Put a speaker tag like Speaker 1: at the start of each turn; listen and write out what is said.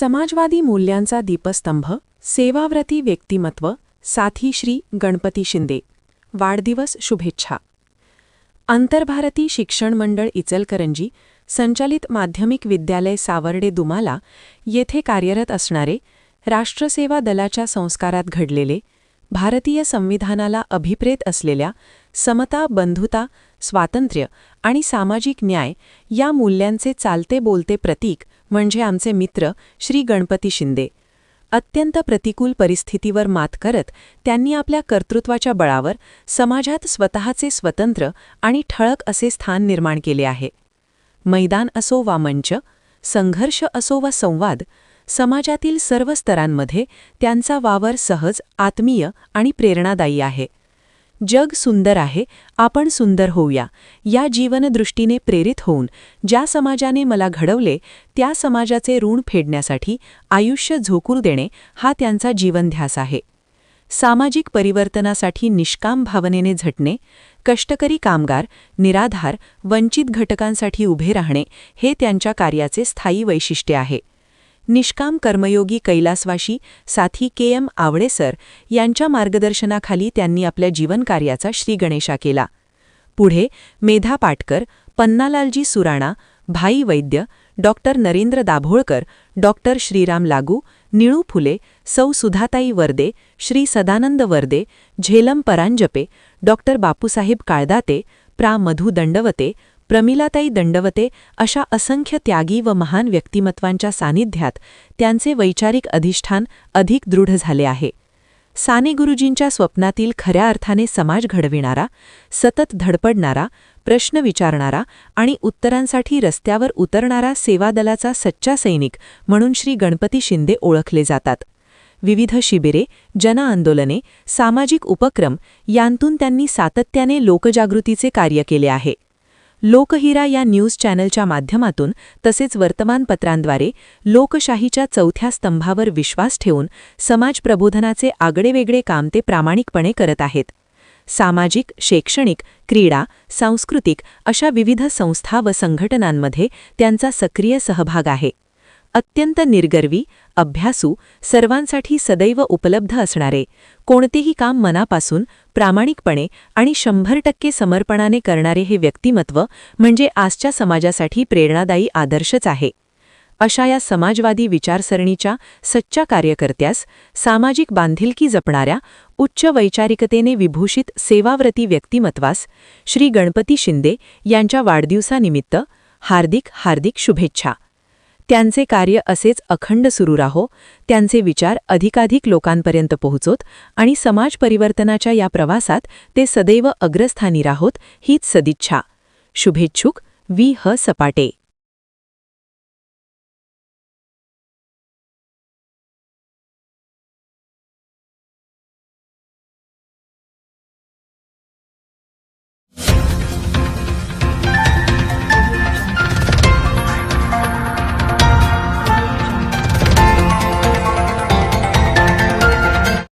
Speaker 1: समाजवादी मूल्यांचा दीपस्तंभ सेवाव्रती व्यक्तिमत्व साथी श्री गणपती शिंदे. वाढदिवस शुभेच्छा. आंतरभारती शिक्षण मंडळ इचलकरंजी संचालित माध्यमिक विद्यालय सावर्डे दुमाला येथे कार्यरत असणारे राष्ट्रसेवा दलाच्या संस्कारात घडलेले भारतीय संविधानाला अभिप्रेत असलेल्या समता बंधुता स्वातंत्र्य आणि सामाजिक न्याय या मूल्यांचे चालते बोलते प्रतीक म्हणजे आमचे मित्र श्री गणपती शिंदे. अत्यंत प्रतिकूल परिस्थितीवर मात करत त्यांनी आपल्या कर्तृत्वाच्या बळावर समाजात स्वतःचे स्वतंत्र आणि ठळक असे स्थान निर्माण केले आहे. मैदान असो वा मंच संघर्ष असो वा संवाद समाजातील सर्व स्तरांमध्ये त्यांचा वावर सहज आत्मीय आणि प्रेरणादायी आहे. जग सुंदर आहे आपण सुंदर होऊया. या जीवनदृष्टीने प्रेरित होऊन ज्या समाजाने मला घडवले त्या समाजाचे ऋण फेडण्यासाठी आयुष्य झोकूर देणे हा त्यांचा जीवनध्यास आहे. सामाजिक परिवर्तनासाठी निष्काम भावनेने झटणे कष्टकरी कामगार निराधार वंचित घटकांसाठी उभे राहणे हे त्यांच्या कार्याचे स्थायी वैशिष्ट्य आहे. निष्काम कर्मयोगी कैलासवाशी साथी के एम आवडेसर यांच्या मार्गदर्शनाखाली त्यांनी आपल्या जीवनकार्याचा श्रीगणेशा केला. पुढे मेधा पाटकर पन्नालालजी सुराणा भाई वैद्य डॉक्टर नरेंद्र दाभोळकर डॉक्टर श्रीराम लागू निळू फुले सौ सुधाताई वर्दे श्री सदानंद वर्दे झेलम परांजपे डॉक्टर बापूसाहेब काळदाते प्रा. मधु दंडवते प्रमिलाताई दंडवते अशा असंख्य त्यागी व महान व्यक्तिमत्वांच्या सानिध्यात त्यांचे वैचारिक अधिष्ठान अधिक दृढ झाले आहे. साने गुरुजींच्या स्वप्नातील खऱ्या अर्थाने समाज घडविणारा सतत धडपडणारा प्रश्न विचारणारा आणि उत्तरांसाठी रस्त्यावर उतरणारा सेवादलाचा सच्चा सैनिक म्हणून श्री गणपती शिंदे ओळखले जातात. विविध शिबिरे जनआंदोलने सामाजिक उपक्रम यांतून त्यांनी सातत्याने लोकजागृतीचे कार्य केले आहे. लोकहिरा या न्यूज चॅनलच्या माध्यमातून तसेच वर्तमानपत्रांद्वारे लोकशाहीच्या चौथ्या स्तंभावर विश्वास ठेवून समाज प्रबोधनाचे आगळेवेगळे काम ते प्रामाणिकपणे करत आहेत. सामाजिक शैक्षणिक क्रीडा सांस्कृतिक अशा विविध संस्था व संघटनांमध्ये त्यांचा सक्रिय सहभाग आहे. अत्यंत निर्गर्वी अभ्यासू सर्वांसाठी सदैव उपलब्ध असणारे कोणतेही काम मनापासून प्रामाणिकपणे आणि शंभर टक्के समर्पणाने करणारे हे व्यक्तिमत्व म्हणजे आजच्या समाजासाठी प्रेरणादायी आदर्शच आहे. अशा या समाजवादी विचारसरणीच्या सच्च्या कार्यकर्त्यास सामाजिक बांधिलकी जपणाऱ्या उच्च वैचारिकतेने विभूषित सेवाव्रती व्यक्तिमत्वास श्री गणपती शिंदे यांच्या वाढदिवसानिमित्त हार्दिक हार्दिक शुभेच्छा. त्यांचे कार्य असेच अखंड सुरू राहो त्यांचे विचार अधिकाधिक लोकांपर्यंत पोहोचोत आणि समाज परिवर्तनाच्या या प्रवासात ते सदैव अग्रस्थानी राहोत हीच सदिच्छा. शुभेच्छुक वी ह. सपाटे.